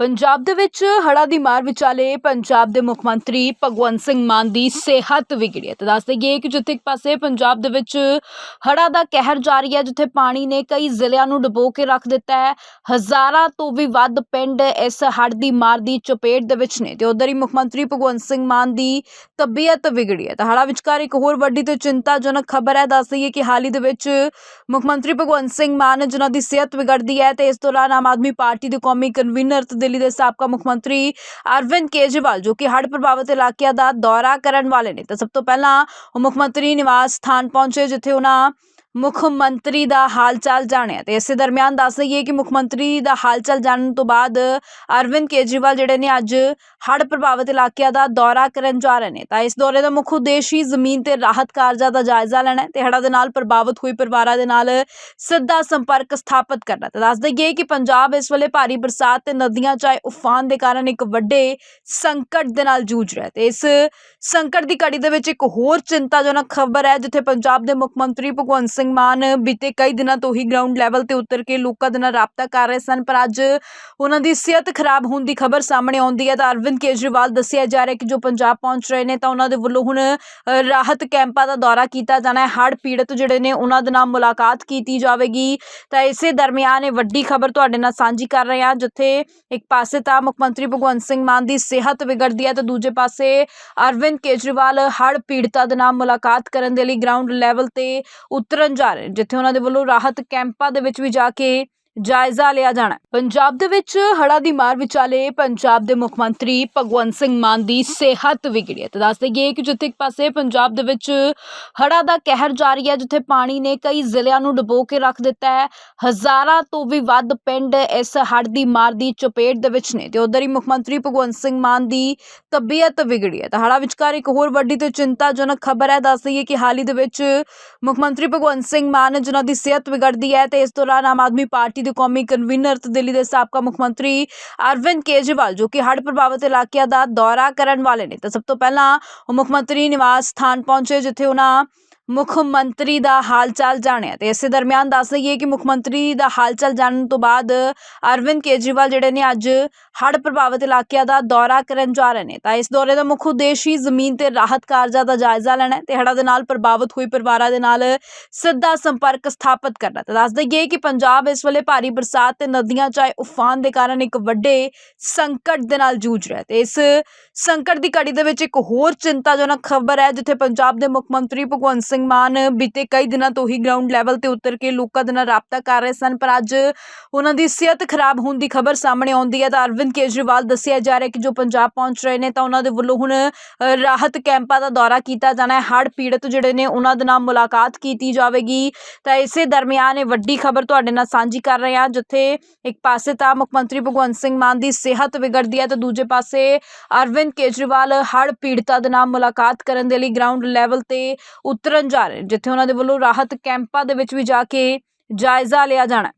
ਪੰਜਾਬ ਦੇ ਵਿੱਚ ਹੜ੍ਹਾਂ ਦੀ ਮਾਰ ਵਿਚਾਲੇ ਪੰਜਾਬ ਦੇ ਮੁੱਖ ਮੰਤਰੀ ਭਗਵੰਤ ਸਿੰਘ ਮਾਨ ਦੀ ਸਿਹਤ ਵਿਗੜੀ ਹੈ। ਤਾਂ ਦੱਸ ਦੇਈਏ ਕਿ ਜਿੱਥੇ ਇੱਕ ਪਾਸੇ ਪੰਜਾਬ ਦੇ ਵਿੱਚ ਹੜ੍ਹਾਂ ਦਾ ਕਹਿਰ ਜਾਰੀ ਹੈ, ਜਿੱਥੇ ਪਾਣੀ ਨੇ ਕਈ ਜ਼ਿਲ੍ਹਿਆਂ ਨੂੰ ਡੁਬੋ ਕੇ ਰੱਖ ਦਿੱਤਾ ਹੈ। ਹਜ਼ਾਰਾਂ ਤੋਂ ਵੀ ਵੱਧ ਪਿੰਡ ਇਸ ਹੜ੍ਹ ਦੀ ਮਾਰ ਦੀ ਚਪੇਟ ਦੇ ਵਿੱਚ ਨੇ ਤੇ ਉਧਰ ਹੀ ਮੁੱਖ ਮੰਤਰੀ ਭਗਵੰਤ ਸਿੰਘ ਮਾਨ ਦੀ ਤਬੀਅਤ ਵਿਗੜੀ ਹੈ। ਤਾਂ ਹੜ੍ਹਾਂ ਵਿਚਕਾਰ ਇੱਕ ਹੋਰ ਵੱਡੀ ਤੇ ਚਿੰਤਾਜਨਕ ਖਬਰ ਹੈ। ਦੱਸ ਦਈਏ ਕਿ ਹਾਲ ਹੀ ਦੇ ਵਿੱਚ ਮੁੱਖ ਮੰਤਰੀ ਭਗਵੰਤ ਸਿੰਘ ਮਾਨ ਜਿਨ੍ਹਾਂ ਦੀ ਸਿਹਤ ਵਿਗੜਦੀ ਹੈ ਤੇ ਇਸ ਦੌਰਾਨ ਆਮ ਆਦਮੀ ਪਾਰਟੀ ਦੇ ਕੌਮੀ ਕਨਵੀਨਰ ਤੇ ਦਿੱਲੀ ਦੇ ਸਾਬਕਾ ਮੁੱਖ ਮੰਤਰੀ ਅਰਵਿੰਦ ਕੇਜਰੀਵਾਲ, ਜੋ ਕਿ ਹੜ੍ਹ ਪ੍ਰਭਾਵਿਤ ਇਲਾਕਿਆਂ ਦਾ ਦੌਰਾ ਕਰਨ ਵਾਲੇ ਨੇ। ਤਾਂ ਸਭ ਤੋਂ ਪਹਿਲਾਂ ਉਹ ਮੁੱਖ ਮੰਤਰੀ ਨਿਵਾਸ ਸਥਾਨ ਪਹੁੰਚੇ, ਜਿੱਥੇ ਉਹਨਾਂ ਮੁੱਖ ਮੰਤਰੀ ਦਾ ਹਾਲ ਚਾਲ ਜਾਣਿਆ ਤੇ ਇਸੇ ਦਰਮਿਆਨ ਦੱਸ ਦਈਏ ਕਿ ਮੁੱਖ ਮੰਤਰੀ ਦਾ ਹਾਲ ਚਾਲ ਜਾਣਨ ਤੋਂ ਬਾਅਦ ਅਰਵਿੰਦ ਕੇਜਰੀਵਾਲ ਜਿਹੜੇ ਨੇ ਅੱਜ ਹੜ੍ਹ ਪ੍ਰਭਾਵਿਤ ਇਲਾਕਿਆਂ ਦਾ ਦੌਰਾ ਕਰਨ ਜਾ ਰਹੇ ਨੇ। ਤਾਂ ਇਸ ਦੌਰੇ ਦਾ ਮੁੱਖ ਉਦੇਸ਼ ਹੀ ਜ਼ਮੀਨ ਤੇ ਰਾਹਤ ਕਾਰਜਾਂ ਦਾ ਜਾਇਜ਼ਾ ਲੈਣਾ ਹੈ ਤੇ ਹੜ੍ਹਾਂ ਦੇ ਨਾਲ ਪ੍ਰਭਾਵਿਤ ਹੋਏ ਪਰਿਵਾਰਾਂ ਦੇ ਨਾਲ ਸਿੱਧਾ ਸੰਪਰਕ ਸਥਾਪਿਤ ਕਰਨਾ ਤਾਂ ਦੱਸ ਦਈਏ ਕਿ ਪੰਜਾਬ ਇਸ ਵੇਲੇ ਭਾਰੀ ਬਰਸਾਤ ਤੇ ਨਦੀਆਂ ਚਾਹੇ ਉਫਾਨ ਦੇ ਕਾਰਨ ਇੱਕ ਵੱਡੇ ਸੰਕਟ ਦੇ ਨਾਲ ਜੂਝ ਰਿਹਾ ਹੈ ਤੇ ਇਸ ਸੰਕਟ ਦੀ ਘੜੀ ਦੇ ਵਿੱਚ ਇੱਕ ਹੋਰ ਚਿੰਤਾਜਨਕ ਖਬਰ ਹੈ, ਜਿੱਥੇ ਪੰਜਾਬ ਦੇ ਮੁੱਖ ਮੰਤਰੀ ਭਗਵੰਤ ਸਿੰਘ ਮਾਨ ਬੀਤੇ ਕਈ ਦਿਨਾਂ ਤੋਂ ਹੀ ਗਰਾਊਂਡ ਲੈਵਲ ਤੇ ਉਤਰ ਕੇ ਲੋਕਾਂ ਦੇ ਨਾਲ ਰਾਬਤਾ ਕਰ ਰਹੇ ਸਨ, ਪਰ ਅੱਜ ਉਹਨਾਂ ਦੀ ਸਿਹਤ ਖਰਾਬ ਹੋਣ ਦੀ ਖਬਰ ਸਾਹਮਣੇ ਆਉਂਦੀ ਹੈ। ਤਾਂ ਅਰਵਿੰਦ ਕੇਜਰੀਵਾਲ ਦੱਸਿਆ ਜਾ ਰਿਹਾ ਕਿ ਜੋ ਪੰਜਾਬ ਪਹੁੰਚ ਰਹੇ ਨੇ, ਤਾਂ ਉਹਨਾਂ ਦੇ ਵੱਲੋਂ ਹੁਣ ਰਾਹਤ ਕੈਂਪਾਂ ਦਾ ਦੌਰਾ ਕੀਤਾ ਜਾਣਾ ਹੈ। ਹੜ੍ਹ ਪੀੜਤ ਜਿਹੜੇ ਨੇ, ਉਹਨਾਂ ਦੇ ਨਾਲ ਮੁਲਾਕਾਤ ਕੀਤੀ ਜਾਵੇਗੀ। ਤਾਂ ਇਸੇ ਦਰਮਿਆਨ ਇਹ ਵੱਡੀ ਖਬਰ ਤੁਹਾਡੇ ਨਾਲ ਸਾਂਝੀ ਕਰ ਰਹੇ ਹਾਂ, ਜਿੱਥੇ ਇੱਕ ਪਾਸੇ ਤਾਂ ਮੁੱਖ ਮੰਤਰੀ ਭਗਵੰਤ ਸਿੰਘ ਮਾਨ ਦੀ ਸਿਹਤ ਵਿਗੜਦੀ ਹੈ, ਤੇ ਦੂਜੇ ਪਾਸੇ ਅਰਵਿੰਦ ਕੇਜਰੀਵਾਲ ਹੜ੍ਹ ਪੀੜਤਾਂ ਦੇ ਨਾਲ ਮੁਲਾਕਾਤ ਕਰਨ ਦੇ ਲਈ ਗਰਾਊਂਡ ਲੈਵਲ ਤੇ ਉਤਰਨ ਜਾ ਰਹੇ ਨੇ ਜਿੱਥੇ ਉਹਨਾਂ ਦੇ ਵੱਲੋਂ ਰਾਹਤ ਕੈਂਪਾਂ ਦੇ ਵਿੱਚ ਵੀ ਜਾ ਕੇ ਜਾਇਜ਼ਾ ਲਿਆ ਜਾਣਾ ਪੰਜਾਬ ਦੇ ਵਿੱਚ ਹੜ੍ਹਾਂ ਦੀ ਮਾਰ ਵਿਚਾਲੇ ਪੰਜਾਬ ਦੇ ਮੁੱਖ ਮੰਤਰੀ ਭਗਵੰਤ ਸਿੰਘ ਮਾਨ ਦੀ ਸਿਹਤ ਵਿਗੜੀ ਹੈ। ਤਾਂ ਦੱਸ ਦੇਈਏ ਕਿ ਜਿੱਥੇ ਇੱਕ ਪਾਸੇ ਪੰਜਾਬ ਦੇ ਵਿੱਚ ਹੜ੍ਹਾਂ ਦਾ ਕਹਿਰ ਜਾਰੀ ਹੈ, ਜਿੱਥੇ ਪਾਣੀ ਨੇ ਕਈ ਜ਼ਿਲ੍ਹਿਆਂ ਨੂੰ ਡੁਬੋ ਕੇ ਰੱਖ ਦਿੱਤਾ ਹੈ, ਹਜ਼ਾਰਾਂ ਤੋਂ ਵੀ ਵੱਧ ਪਿੰਡ ਇਸ ਹੜ੍ਹ ਦੀ ਮਾਰ ਦੀ ਚਪੇਟ ਦੇ ਵਿੱਚ ਨੇ। ਤੇ ਉਧਰ ਹੀ ਮੁੱਖ ਮੰਤਰੀ ਭਗਵੰਤ ਸਿੰਘ ਮਾਨ ਦੀ ਤਬੀਅਤ ਵਿਗੜੀ ਹੈ। ਤਾਂ ਹੜ੍ਹਾਂ ਵਿਚਕਾਰ ਇੱਕ ਹੋਰ ਵੱਡੀ ਤੇ ਚਿੰਤਾਜਨਕ ਖਬਰ ਹੈ। ਦੱਸ ਦਈਏ ਕਿ ਹਾਲ ਹੀ ਦੇ ਵਿੱਚ ਮੁੱਖ ਮੰਤਰੀ ਭਗਵੰਤ ਸਿੰਘ ਮਾਨ, ਜਿਨ੍ਹਾਂ ਦੀ ਸਿਹਤ ਵਿਗੜਦੀ ਹੈ, ਤੇ ਇਸ ਦੌਰਾਨ ਆਮ ਆਦਮੀ ਪਾਰਟੀ ਦੇ ਕੌਮੀ ਕਨਵੀਨਰ ਤੇ ਦਿੱਲੀ ਦੇ ਸਾਬਕਾ ਮੁੱਖ ਮੰਤਰੀ ਅਰਵਿੰਦ ਕੇਜਰੀਵਾਲ ਜੋ ਕਿ ਹੜ੍ਹ ਪ੍ਰਭਾਵਿਤ ਇਲਾਕਿਆਂ ਦਾ ਦੌਰਾ ਕਰਨ ਵਾਲੇ ਨੇ ਤਾਂ ਸਭ ਤੋਂ ਪਹਿਲਾਂ ਉਹ ਮੁੱਖ ਮੰਤਰੀ ਨਿਵਾਸ ਸਥਾਨ ਪਹੁੰਚੇ ਜਿੱਥੇ ਉਹਨਾਂ ਮੁੱਖ ਮੰਤਰੀ ਦਾ ਹਾਲ ਚਾਲ ਜਾਣਿਆ ਤੇ ਇਸੇ ਦਰਮਿਆਨ ਦੱਸ ਦਈਏ ਕਿ ਮੁੱਖ ਮੰਤਰੀ ਦਾ ਹਾਲ ਚਾਲ ਜਾਣਨ ਤੋਂ ਬਾਅਦ ਅਰਵਿੰਦ ਕੇਜਰੀਵਾਲ ਜਿਹੜੇ ਨੇ ਅੱਜ ਹੜ੍ਹ ਪ੍ਰਭਾਵਿਤ ਇਲਾਕਿਆਂ ਦਾ ਦੌਰਾ ਕਰਨ ਜਾ ਰਹੇ ਨੇ। ਤਾਂ ਇਸ ਦੌਰੇ ਦਾ ਮੁੱਖ ਉਦੇਸ਼ ਹੀ ਜ਼ਮੀਨ ਤੇ ਰਾਹਤ ਕਾਰਜਾਂ ਦਾ ਜਾਇਜ਼ਾ ਲੈਣਾ ਹੈ ਤੇ ਹੜ੍ਹਾਂ ਦੇ ਨਾਲ ਪ੍ਰਭਾਵਿਤ ਹੋਏ ਪਰਿਵਾਰਾਂ ਦੇ ਨਾਲ ਸਿੱਧਾ ਸੰਪਰਕ ਸਥਾਪਿਤ ਕਰਨਾ ਤਾਂ ਦੱਸ ਦਈਏ ਕਿ ਪੰਜਾਬ ਇਸ ਵੇਲੇ ਭਾਰੀ ਬਰਸਾਤ ਤੇ ਨਦੀਆਂ ਚਾਹੇ ਉਫਾਨ ਦੇ ਕਾਰਨ ਇੱਕ ਵੱਡੇ ਸੰਕਟ ਦੇ ਨਾਲ ਜੂਝ ਰਿਹਾ ਹੈ ਤੇ ਇਸ ਸੰਕਟ ਦੀ ਘੜੀ ਦੇ ਵਿੱਚ ਇੱਕ ਹੋਰ ਚਿੰਤਾਜਨਕ ਖਬਰ ਹੈ, ਜਿੱਥੇ ਪੰਜਾਬ ਦੇ ਮੁੱਖ ਮੰਤਰੀ ਭਗਵੰਤ ਸਿੰਘ ਸਿੰਘ ਮਾਨ ਬੀਤੇ ਕਈ ਦਿਨਾਂ ਤੋਂ ਹੀ ਗਰਾਊਂਡ ਲੈਵਲ ਤੇ ਉਤਰ ਕੇ ਲੋਕਾਂ ਦੇ ਨਾਲ ਰਾਬਤਾ ਕਰ ਰਹੇ ਸਨ, ਪਰ ਅੱਜ ਉਹਨਾਂ ਦੀ ਸਿਹਤ ਖਰਾਬ ਹੋਣ ਦੀ ਖਬਰ ਸਾਹਮਣੇ ਆਉਂਦੀ ਹੈ ਤਾਂ ਅਰਵਿੰਦ ਕੇਜਰੀਵਾਲ ਦੱਸਿਆ ਜਾ ਰਿਹਾ ਕਿ ਜੋ ਪੰਜਾਬ ਪਹੁੰਚ ਰਹੇ ਨੇ ਤਾਂ ਉਹਨਾਂ ਦੇ ਵੱਲੋਂ ਹੁਣ ਰਾਹਤ ਕੈਂਪਾਂ ਦਾ ਦੌਰਾ ਕੀਤਾ ਜਾਣਾ ਹੈ। ਹੜ੍ਹ ਪੀੜਤ ਜਿਹੜੇ ਨੇ ਉਹਨਾਂ ਦੇ ਨਾਲ ਮੁਲਾਕਾਤ ਕੀਤੀ ਜਾਵੇਗੀ। ਤਾਂ ਇਸੇ ਦਰਮਿਆਨ ਇਹ ਵੱਡੀ ਖਬਰ ਤੁਹਾਡੇ ਨਾਲ ਸਾਂਝੀ ਕਰ ਰਹੇ ਹਾਂ, ਜਿੱਥੇ ਇੱਕ ਪਾਸੇ ਤਾਂ ਮੁੱਖ ਮੰਤਰੀ ਭਗਵੰਤ ਸਿੰਘ ਮਾਨ ਦੀ ਸਿਹਤ ਵਿਗੜਦੀ ਹੈ ਤੇ ਦੂਜੇ ਪਾਸੇ ਅਰਵਿੰਦ ਕੇਜਰੀਵਾਲ ਹੜ੍ਹ ਪੀੜਤਾਂ ਦੇ ਨਾਲ ਮੁਲਾਕਾਤ ਕਰਨ ਦੇ ਲਈ ਗਰਾਊਂਡ ਲੈਵਲ ਤੇ ਉਤਰਨ ਜਾ ਰਹੇ ਨੇ, ਜਿੱਥੇ ਉਹਨਾਂ ਦੇ ਵੱਲੋਂ ਰਾਹਤ ਕੈਂਪਾਂ ਦੇ ਵਿੱਚ ਵੀ ਜਾ ਕੇ ਜਾਇਜ਼ਾ ਲਿਆ ਜਾਣਾ